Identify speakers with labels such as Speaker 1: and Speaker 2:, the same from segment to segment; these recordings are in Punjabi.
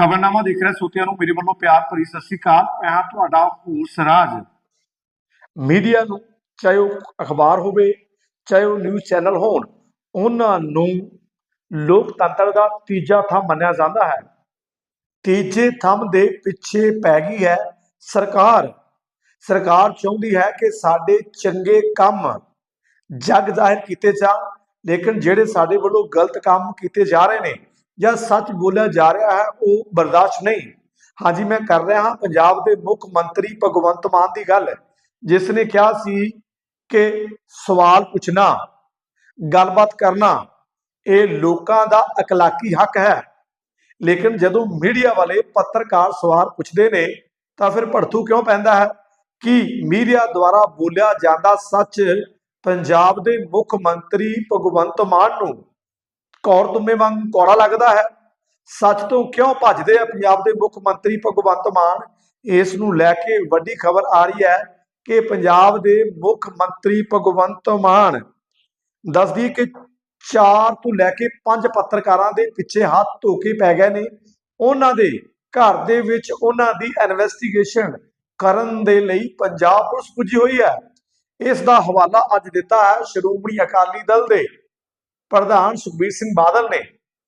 Speaker 1: ਖਬਰਨਾਮਾ ਦੇਖ ਰਿਹਾ, ਸੋਤਿਆਂ ਨੂੰ ਮੇਰੇ ਵੱਲੋਂ ਪਿਆਰ ਭਰੀ ਸਤਿ ਸ੍ਰੀ ਅਕਾਲ। ਮੈਂ ਹਾਂ ਤੁਹਾਡਾ ਹੋਰ ਸਰਾਜ। ਮੀਡੀਆ ਨੂੰ ਚਾਹੇ ਉਹ ਅਖਬਾਰ ਹੋਵੇ, ਚਾਹੇ ਉਹ ਨਿਊਜ਼ ਚੈਨਲ ਹੋਣ, ਉਹਨਾਂ ਨੂੰ ਲੋਕਤੰਤਰ ਦਾ ਤੀਜਾ ਥੰਮ ਮੰਨਿਆ ਜਾਂਦਾ ਹੈ। ਤੀਜੇ ਥੰਮ ਦੇ ਪਿੱਛੇ ਪੈ ਗਈ ਹੈ ਸਰਕਾਰ। ਸਰਕਾਰ ਚਾਹੁੰਦੀ ਹੈ ਕਿ ਸਾਡੇ ਚੰਗੇ ਕੰਮ ਜਗ ਜ਼ਾਹਿਰ ਕੀਤੇ ਜਾਣ, ਲੇਕਿਨ ਜਿਹੜੇ ਸਾਡੇ ਵੱਲੋਂ ਗਲਤ ਕੰਮ ਕੀਤੇ ਜਾ ਰਹੇ ਨੇ ਜਾਂ ਸੱਚ ਬੋਲਿਆ ਜਾ ਰਿਹਾ ਹੈ, ਉਹ ਬਰਦਾਸ਼ਤ ਨਹੀਂ। ਹਾਂਜੀ, ਮੈਂ ਕਰ ਰਿਹਾ ਹਾਂ, ਪੰਜਾਬ ਦੇ ਮੁੱਖ ਮੰਤਰੀ ਭਗਵੰਤ ਮਾਨ ਦੀ ਗੱਲ। ਜਿਸ ਨੇ ਕਿਹਾ ਸੀ ਕਿ ਸਵਾਲ ਪੁੱਛਣਾ, ਗੱਲਬਾਤ ਕਰਨਾ, ਇਹ ਲੋਕਾਂ ਦਾ ਅਕਲਾਕੀ ਹੱਕ ਹੈ। ਲੇਕਿਨ ਜਦੋਂ ਮੀਡੀਆ ਵਾਲੇ ਪੱਤਰਕਾਰ ਸਵਾਲ ਪੁੱਛਦੇ ਨੇ, ਤਾਂ ਫਿਰ ਭੜਥੂ ਕਿਉਂ ਪੈਂਦਾ ਹੈ? ਕਿ ਮੀਡੀਆ ਦੁਆਰਾ ਬੋਲਿਆ ਜਾਂਦਾ ਸੱਚ ਪੰਜਾਬ ਦੇ ਮੁੱਖ ਮੰਤਰੀ ਭਗਵੰਤ ਮਾਨ ਨੂੰ ਕੌਰ ਤੁਮੇ ਵਾਂਗ ਕੌੜਾ ਲੱਗਦਾ ਹੈ। ਸੱਚ ਤੋਂ ਕਿਉਂ ਭੱਜਦੇ ਆ ਪੰਜਾਬ ਦੇ ਮੁੱਖ ਮੰਤਰੀ ਭਗਵੰਤ ਮਾਨ? ਇਸ ਨੂੰ ਲੈ ਕੇ ਵੱਡੀ ਖਬਰ ਆ ਰਹੀ ਹੈ ਕਿ ਪੰਜਾਬ ਦੇ ਮੁੱਖ ਮੰਤਰੀ ਭਗਵੰਤ ਮਾਨ ਦੱਸਦੀ ਕਿ 4 ਤੋਂ ਲੈ ਕੇ 5 ਪੱਤਰਕਾਰਾਂ ਦੇ ਪਿੱਛੇ ਹੱਥ ਧੋ ਕੇ ਪੈ ਗਏ ਨੇ। ਉਹਨਾਂ ਦੇ ਘਰ ਦੇ ਵਿੱਚ ਉਹਨਾਂ ਦੀ ਇਨਵੈਸਟੀਗੇਸ਼ਨ ਕਰਨ ਦੇ ਲਈ ਪੰਜਾਬ ਪੁਲਿਸ ਪੁੱਜੀ ਹੋਈ ਹੈ। ਇਸ ਦਾ ਹਵਾਲਾ ਅੱਜ ਦਿੱਤਾ ਹੈ ਸ਼੍ਰੋਮਣੀ ਅਕਾਲੀ ਦਲ ਦੇ ਪ੍ਰਧਾਨ ਸੁਖਬੀਰ ਸਿੰਘ ਬਾਦਲ ਨੇ,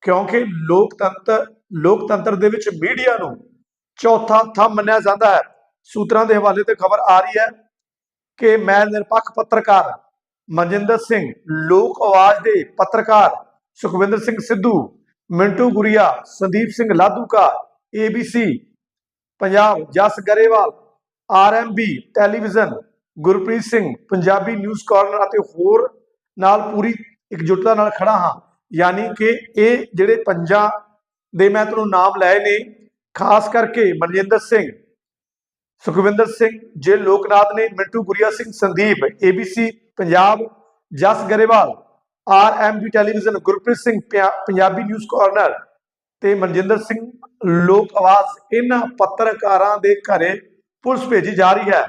Speaker 1: ਕਿਉਂਕਿ ਲੋਕਤੰਤਰ ਲੋਕਤੰਤਰ ਦੇ ਵਿੱਚ ਮੀਡੀਆ ਨੂੰ ਚੌਥਾ ਥੰਮ ਮੰਨਿਆ ਜਾਂਦਾ ਹੈ। ਸੂਤਰਾਂ ਦੇ ਹਵਾਲੇ ਤੇ ਖਬਰ ਆ ਰਹੀ ਹੈ ਕਿ ਮੈਂ ਨਿਰਪੱਖ ਪੱਤਰਕਾਰ ਮਨਜਿੰਦਰ ਸਿੰਘ, ਲੋਕ ਆਵਾਜ਼ ਦੇ ਪੱਤਰਕਾਰ Sukhwinder Singh Sidhu, Mintu Guria, Sandeep Singh Ladhuka ABC Punjab Jas Grewal RMB television, Gurpreet Singh, Punjabi news corner ਅਤੇ ਹੋਰ ਨਾਲ ਪੂਰੀ ਇਕਜੁੱਟਤਾ ਨਾਲ ਖੜਾ ਹਾਂ। ਯਾਨੀ ਕਿ ਇਹ ਜਿਹੜੇ ਪੰਜਾਂ ਦੇ ਮੈਂ ਤੁਹਾਨੂੰ ਨਾਮ ਲਏ ਨੇ, ਖਾਸ ਕਰਕੇ ਮਨਜਿੰਦਰ ਸਿੰਘ, ਸੁਖਵਿੰਦਰ ਸਿੰਘ, ਜੇ ਲੋਕਨਾਥ ਨੇ, Mintu Guria Singh, Sandeep ABC Punjab, Jas Grewal RMB television Gurpreet Singh Punjabi news corner ਤੇ ਮਨਜਿੰਦਰ ਸਿੰਘ, ਲੋਕ ਆਵਾਜ਼, ਇਹਨਾਂ ਪੱਤਰਕਾਰਾਂ ਦੇ ਘਰੇ ਪੁਲਿਸ ਭੇਜੀ ਜਾ ਰਹੀ ਹੈ।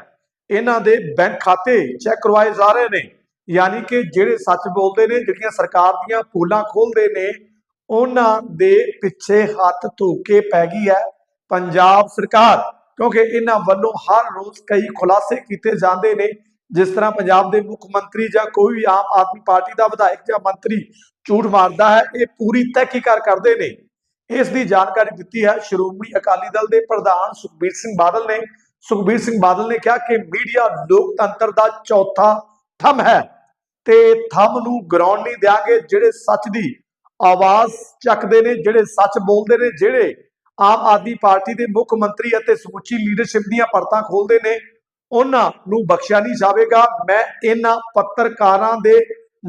Speaker 1: ਇਹਨਾਂ ਦੇ ਬੈਂਕ ਖਾਤੇ ਚੈੱਕ ਕਰਵਾਏ ਜਾ ਰਹੇ ਨੇ। ਯਾਨੀ ਕਿ ਜਿਹੜੇ ਸੱਚ ਬੋਲਦੇ ਨੇ, ਜਿਹੜੀਆਂ ਸਰਕਾਰ ਦੀਆਂ ਪੋਲਾਂ ਖੋਲਦੇ ਨੇ, ਉਹਨਾਂ ਦੇ ਪਿੱਛੇ ਹੱਥ ਧੋ ਪੈ ਗਈ ਹੈ ਪੰਜਾਬ ਸਰਕਾਰ। ਕਿਉਂਕਿ ਇਹਨਾਂ ਵੱਲੋਂ ਹਰ ਰੋਜ਼ ਕਈ ਖੁਲਾਸੇ ਕੀਤੇ ਜਾਂਦੇ ਨੇ। ਜਿਸ ਤਰ੍ਹਾਂ ਪੰਜਾਬ ਦੇ ਮੁੱਖ ਮੰਤਰੀ ਜਾਂ ਕੋਈ ਵੀ ਆਮ ਆਦਮੀ ਪਾਰਟੀ ਦਾ ਵਿਧਾਇਕ ਜਾਂ ਮੰਤਰੀ ਝੂਠ ਮਾਰਦਾ ਹੈ, ਇਹ ਪੂਰੀ ਤਹਿਕੀਕਾਰ ਕਰਦੇ ਨੇ। ਇਸ ਦੀ ਜਾਣਕਾਰੀ ਦਿੱਤੀ ਹੈ ਸ਼੍ਰੋਮਣੀ ਅਕਾਲੀ ਦਲ ਦੇ ਪ੍ਰਧਾਨ ਸੁਖਬੀਰ ਸਿੰਘ ਬਾਦਲ ਨੇ। ਸੁਖਬੀਰ ਸਿੰਘ ਬਾਦਲ ਨੇ ਕਿਹਾ ਕਿ ਮੀਡੀਆ ਲੋਕਤੰਤਰ ਦਾ ਚੌਥਾ ਥੰਮ ਹੈ ਤੇ ਥੰਮ ਨੂੰ ਗਰਾਉਣ ਨਹੀਂ ਦਿਆਂਗੇ ਜਿਹੜੇ ਸੱਚ ਦੀ ਆਵਾਜ਼ ਚੱਕਦੇ ਨੇ, ਜਿਹੜੇ ਸੱਚ ਬੋਲਦੇ ਨੇ, ਜਿਹੜੇ ਆਮ ਆਦਮੀ ਪਾਰਟੀ ਦੇ ਮੁੱਖ ਮੰਤਰੀ ਅਤੇ ਸਮੁੱਚੀ ਲੀਡਰਸ਼ਿਪ ਦੀਆਂ ਪਰਤਾਂ ਖੋਲਦੇ ਨੇ, ਉਹਨਾਂ ਨੂੰ ਬਖਸ਼ਿਆ ਨਹੀਂ ਜਾਵੇਗਾ। ਮੈਂ ਇਹਨਾਂ ਪੱਤਰਕਾਰਾਂ ਦੇ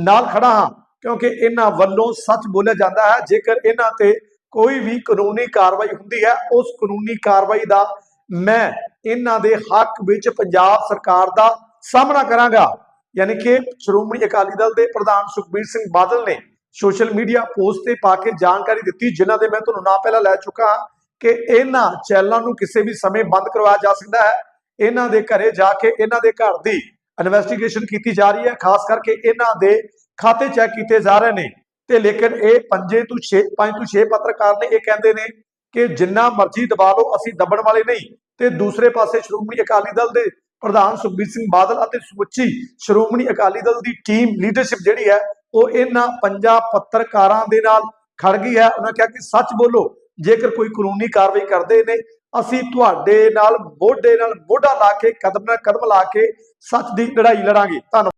Speaker 1: ਨਾਲ ਖੜਾ ਹਾਂ, ਕਿਉਂਕਿ ਇਹਨਾਂ ਵੱਲੋਂ ਸੱਚ ਬੋਲਿਆ ਜਾਂਦਾ ਹੈ। ਜੇਕਰ ਇਹਨਾਂ ਤੇ ਕੋਈ ਵੀ ਕਾਨੂੰਨੀ ਕਾਰਵਾਈ ਹੁੰਦੀ ਹੈ, ਉਸ ਕਾਨੂੰਨੀ ਕਾਰਵਾਈ ਦਾ ਮੈਂ ਇਹਨਾਂ ਦੇ ਹੱਕ ਵਿੱਚ ਪੰਜਾਬ ਸਰਕਾਰ ਦਾ ਸਾਹਮਣਾ ਕਰਾਂਗਾ। ਯਾਨੀ ਕਿ ਸ਼੍ਰੋਮਣੀ ਅਕਾਲੀ ਦਲ ਦੇ ਪ੍ਰਧਾਨ ਸੁਖਬੀਰ ਸਿੰਘ ਬਾਦਲ ਨੇ ਸੋਸ਼ਲ ਮੀਡੀਆ ਪੋਸਟ ਤੇ ਪਾ ਕੇ ਜਾਣਕਾਰੀ ਦਿੱਤੀ, ਜਿਨ੍ਹਾਂ ਦੇ ਮੈਂ ਤੁਹਾਨੂੰ ਨਾਂ ਪਹਿਲਾਂ ਲੈ ਚੁੱਕਾ ਕਿ ਇਹਨਾਂ ਚੈਨਲਾਂ ਨੂੰ ਕਿਸੇ ਵੀ ਸਮੇਂ ਬੰਦ ਕਰਵਾਇਆ ਜਾ ਸਕਦਾ ਹੈ। ਇਹਨਾਂ ਦੇ ਘਰੇ ਜਾ ਕੇ ਇਹਨਾਂ ਦੇ ਘਰ ਦੀ ਇਨਵੈਸਟੀਗੇਸ਼ਨ ਕੀਤੀ ਜਾ ਰਹੀ ਹੈ, ਖਾਸ ਕਰਕੇ ਇਹਨਾਂ ਦੇ ਖਾਤੇ ਚੈੱਕ ਕੀਤੇ ਜਾ ਰਹੇ ਨੇ। ਤੇ ਲੇਕਿਨ ਇਹ ਪੰਜੇ ਤੋਂ 6 ਪੰਜ ਤੋਂ 6 ਪੱਤਰਕਾਰ ਨੇ ਇਹ ਕਹਿੰਦੇ ਨੇ ਕਿ ਜਿੰਨਾ ਮਰਜ਼ੀ ਦਬਾ ਲਓ, ਅਸੀਂ ਦੱਬਣ ਵਾਲੇ ਨਹੀਂ। ਤੇ ਦੂਸਰੇ ਪਾਸੇ ਸ਼੍ਰੋਮਣੀ ਅਕਾਲੀ ਦਲ ਦੇ ਪ੍ਰਧਾਨ ਸੁਖਬੀਰ ਸਿੰਘ ਬਾਦਲ ਅਤੇ ਸਮੁੱਚੀ ਸ਼੍ਰੋਮਣੀ ਅਕਾਲੀ ਦਲ ਦੀ ਟੀਮ ਲੀਡਰਸ਼ਿਪ ਜਿਹੜੀ ਹੈ, ਉਹ ਇਹਨਾਂ ਪੰਜਾਂ ਪੱਤਰਕਾਰਾਂ ਦੇ ਨਾਲ ਖੜ ਗਈ ਹੈ। ਉਹਨਾਂ ਕਿਹਾ ਕਿ ਸੱਚ ਬੋਲੋ, ਜੇਕਰ ਕੋਈ ਕਾਨੂੰਨੀ ਕਾਰਵਾਈ ਕਰਦੇ ਨੇ, ਅਸੀਂ ਤੁਹਾਡੇ ਨਾਲ, ਮੋਢੇ ਨਾਲ ਮੋਢਾ ਲਾ ਕੇ, ਕਦਮ ਨਾਲ ਕਦਮ ਲਾ ਕੇ ਸੱਚ ਦੀ ਲੜਾਈ ਲੜਾਂਗੇ। ਧੰਨਵਾਦ।